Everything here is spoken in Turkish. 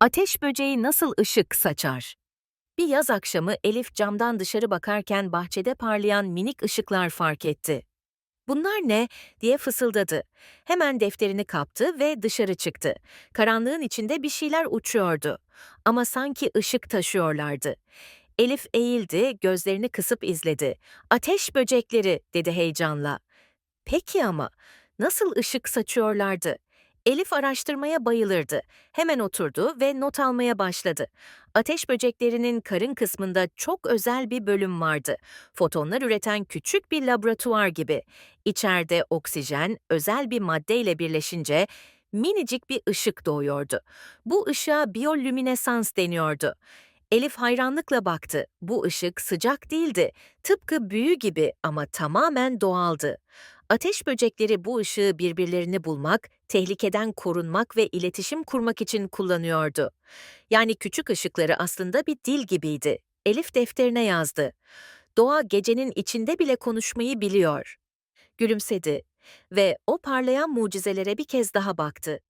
Ateş böceği nasıl ışık saçar? Bir yaz akşamı Elif camdan dışarı bakarken bahçede parlayan minik ışıklar fark etti. Bunlar ne? diye fısıldadı. Hemen defterini kaptı ve dışarı çıktı. Karanlığın içinde bir şeyler uçuyordu. Ama sanki ışık taşıyorlardı. Elif eğildi, gözlerini kısıp izledi. Ateş böcekleri, dedi heyecanla. Peki ama nasıl ışık saçıyorlardı? Elif araştırmaya bayılırdı. Hemen oturdu ve not almaya başladı. Ateş böceklerinin karın kısmında çok özel bir bölüm vardı. Fotonlar üreten küçük bir laboratuvar gibi. İçeride oksijen özel bir maddeyle birleşince minicik bir ışık doğuyordu. Bu ışığa biyolüminesans deniyordu. Elif hayranlıkla baktı. Bu ışık sıcak değildi. Tıpkı büyü gibi ama tamamen doğaldı. Ateş böcekleri bu ışığı birbirlerini bulmak, tehlikeden korunmak ve iletişim kurmak için kullanıyordu. Yani küçük ışıkları aslında bir dil gibiydi. Elif defterine yazdı. Doğa gecenin içinde bile konuşmayı biliyor. Gülümsedi ve o parlayan mucizelere bir kez daha baktı.